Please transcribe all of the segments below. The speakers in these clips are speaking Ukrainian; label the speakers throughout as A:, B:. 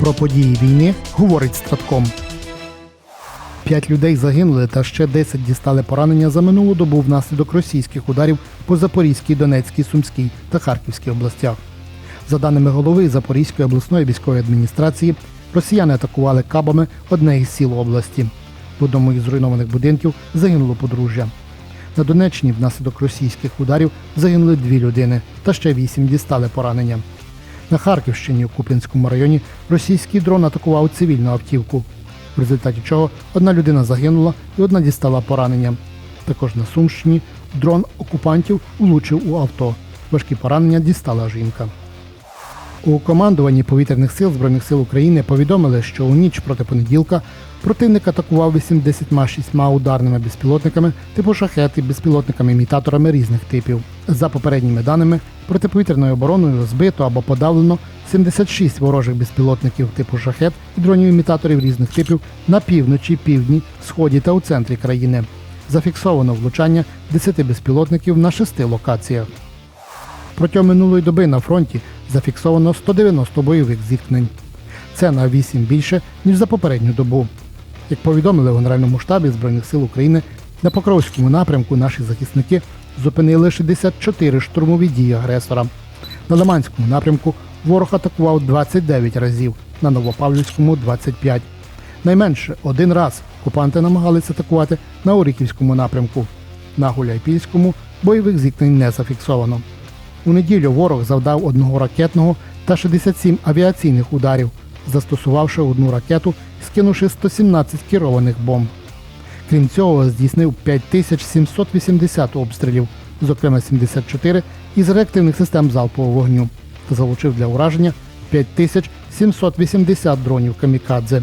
A: Про події війни говорить Стратком. П'ять людей загинули та ще 10 дістали поранення за минулу добу внаслідок російських ударів по Запорізькій, Донецькій, Сумській та Харківській областях. За даними голови Запорізької обласної військової адміністрації, росіяни атакували кабами одне із сіл області. В одному із зруйнованих будинків загинуло подружжя. На Донеччині внаслідок російських ударів загинули дві людини та ще вісім дістали поранення. На Харківщині у Куп'янському районі російський дрон атакував цивільну автівку, в результаті чого одна людина загинула і одна дістала поранення. Також на Сумщині дрон окупантів влучив у авто. Важкі поранення дістала жінка. У командуванні повітряних сил Збройних сил України повідомили, що у ніч проти понеділка противник атакував 86 ударними безпілотниками типу шахет і безпілотниками-імітаторами різних типів. За попередніми даними, протиповітряною обороною збито або подавлено 76 ворожих безпілотників типу шахет і дронів-імітаторів різних типів на півночі, півдні, сході та у центрі країни. Зафіксовано влучання 10 безпілотників на шести локаціях. Протягом минулої доби на фронті зафіксовано 190 бойових зіткнень. Це на 8 більше, ніж за попередню добу. Як повідомили в Генеральному штабі Збройних сил України, на Покровському напрямку наші захисники зупинили 64 штурмові дії агресора. На Лиманському напрямку ворог атакував 29 разів, на Новопавлівському 25. Найменше один раз окупанти намагалися атакувати на Оріхівському напрямку. На Гуляйпільському бойових зіткнень не зафіксовано. У неділю ворог завдав одного ракетного та 67 авіаційних ударів, застосувавши одну ракету, скинувши 117 керованих бомб. Крім цього, здійснив 5780 обстрілів, зокрема 74 із реактивних систем залпового вогню, та залучив для ураження 5780 дронів камікадзе.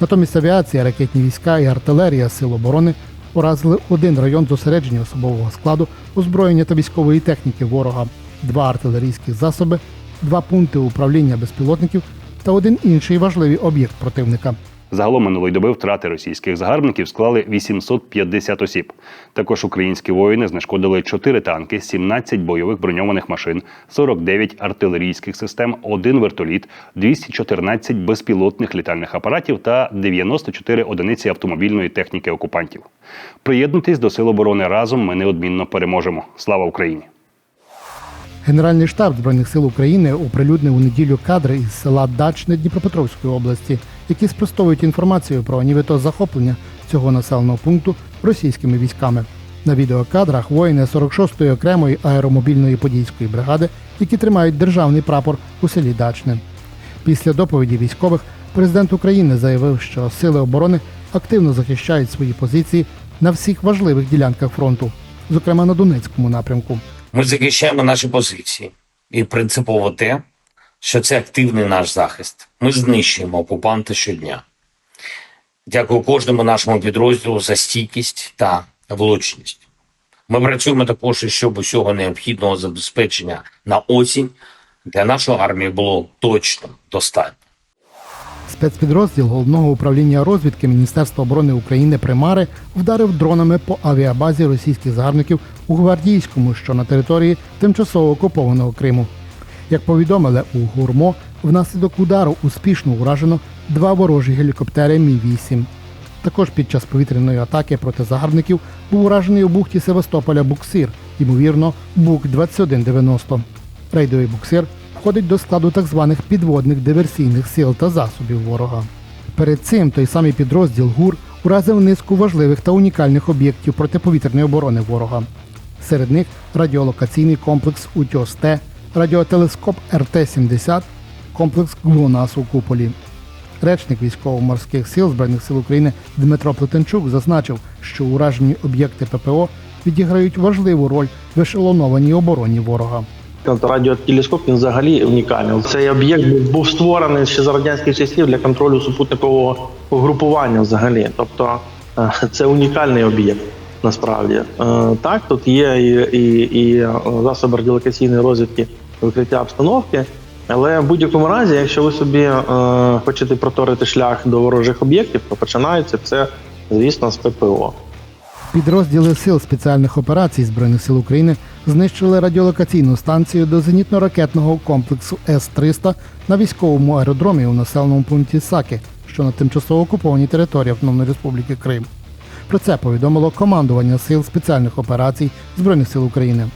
A: Натомість авіація, ракетні війська і артилерія Сил оборони уразили один район зосередження особового складу, озброєння та військової техніки ворога, два артилерійських засоби, два пункти управління безпілотників та один інший важливий об'єкт противника.
B: Загалом минулої доби втрати російських загарбників склали 850 осіб. Також українські воїни знешкодили 4 танки, 17 бойових броньованих машин, 49 артилерійських систем, 1 вертоліт, 214 безпілотних літальних апаратів та 94 одиниці автомобільної техніки окупантів. Приєднуйтесь до Сил оборони разом. Ми неодмінно переможемо. Слава Україні!
A: Генеральний штаб Збройних сил України оприлюднив у неділю кадри із села Дачне Дніпропетровської області, які спростовують інформацію про нібито захоплення цього населеного пункту російськими військами. На відеокадрах воїни 46-ї окремої аеромобільної подільської бригади, які тримають державний прапор у селі Дачне. Після доповіді військових президент України заявив, що сили оборони активно захищають свої позиції на всіх важливих ділянках фронту, зокрема на Донецькому напрямку.
C: Ми захищаємо наші позиції. І принципово те, що це активний наш захист. Ми знищуємо окупанта щодня. Дякую кожному нашому підрозділу за стійкість та влучність. Ми працюємо також, щоб усього необхідного забезпечення на осінь для нашої армії було точно достатньо.
A: Спецпідрозділ головного управління розвідки Міністерства оборони України Примари вдарив дронами по авіабазі російських загарбників у Гвардійському, що на території тимчасово окупованого Криму. Як повідомили у Гурмо, внаслідок удару успішно уражено два ворожі гелікоптери Мі-8. Також під час повітряної атаки проти загарбників був уражений у бухті Севастополя буксир, ймовірно, Бук-2190. Рейдовий буксир входить до складу так званих підводних диверсійних сил та засобів ворога. Перед цим той самий підрозділ ГУР уразив низку важливих та унікальних об'єктів протиповітряної оборони ворога. Серед них радіолокаційний комплекс УТьОС-Т, радіотелескоп РТ-70, комплекс ГЛОНАС у Куполі. Речник військово-морських сил Збройних сил України Дмитро Плетенчук зазначив, що уражені об'єкти ППО відіграють важливу роль в ешелонованій обороні ворога.
D: Радіотелескоп він взагалі унікальний. Цей об'єкт був- був створений ще за радянських часів для контролю супутникового угрупування взагалі. Тобто е, це унікальний об'єкт насправді. Е, Так, тут є і, і, і е, засоби радіолокаційної розвідки викриття обстановки. Але в будь-якому разі, якщо ви собі е, хочете проторити шлях до ворожих об'єктів, то починається це, звісно, з ППО.
A: Підрозділи сил спеціальних операцій Збройних сил України знищили радіолокаційну станцію до зенітно-ракетного комплексу С-300 на військовому аеродромі у населеному пункті Саки, що на тимчасово окупованій території Автономної Республіки Крим. Про це повідомило командування сил спеціальних операцій Збройних сил України.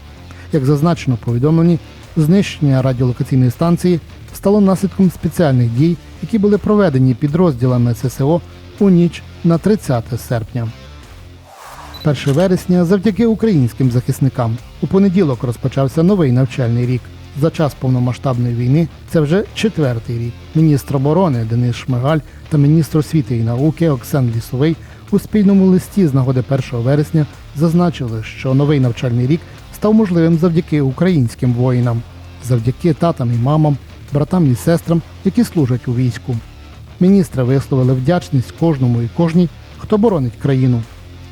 A: Як зазначено в повідомленні, знищення радіолокаційної станції стало наслідком спеціальних дій, які були проведені підрозділами ССО у ніч на 30 серпня. 1 вересня завдяки українським захисникам. У понеділок розпочався новий навчальний рік. За час повномасштабної війни це вже четвертий рік. Міністр оборони Денис Шмигаль та міністр освіти і науки Оксан Лісовий у спільному листі з нагоди 1 вересня зазначили, що новий навчальний рік став можливим завдяки українським воїнам, завдяки татам і мамам, братам і сестрам, які служать у війську. Міністри висловили вдячність кожному і кожній, хто боронить країну.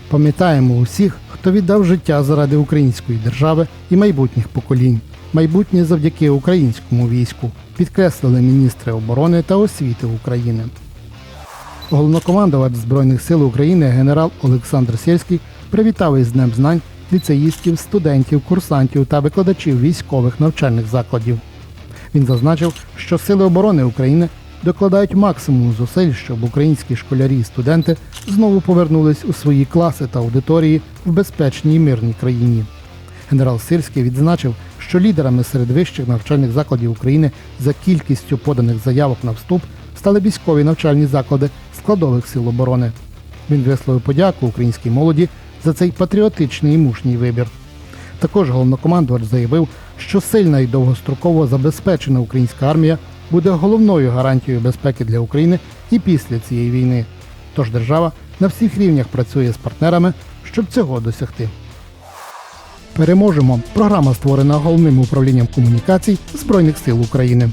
A: Пам'ятаємо усіх, хто віддав життя заради української держави і майбутніх поколінь. Майбутнє завдяки українському війську, підкреслили міністри оборони та освіти України. Головнокомандувач Збройних сил України генерал Олександр Сєрський привітав із Днем знань ліцеїстів, студентів, курсантів та викладачів військових навчальних закладів. Він зазначив, що Сили оборони України докладають максимум зусиль, щоб українські школярі і студенти знову повернулись у свої класи та аудиторії в безпечній і мирній країні. Генерал Сирський відзначив, що лідерами серед вищих навчальних закладів України за кількістю поданих заявок на вступ стали військові навчальні заклади складових сил оборони. Він висловив подяку українській молоді за цей патріотичний і мужній вибір. Також головнокомандувач заявив, що сильна і довгостроково забезпечена українська армія буде головною гарантією безпеки для України і після цієї війни. Тож держава на всіх рівнях працює з партнерами, щоб цього досягти. Переможемо. Програма створена головним управлінням комунікацій Збройних сил України.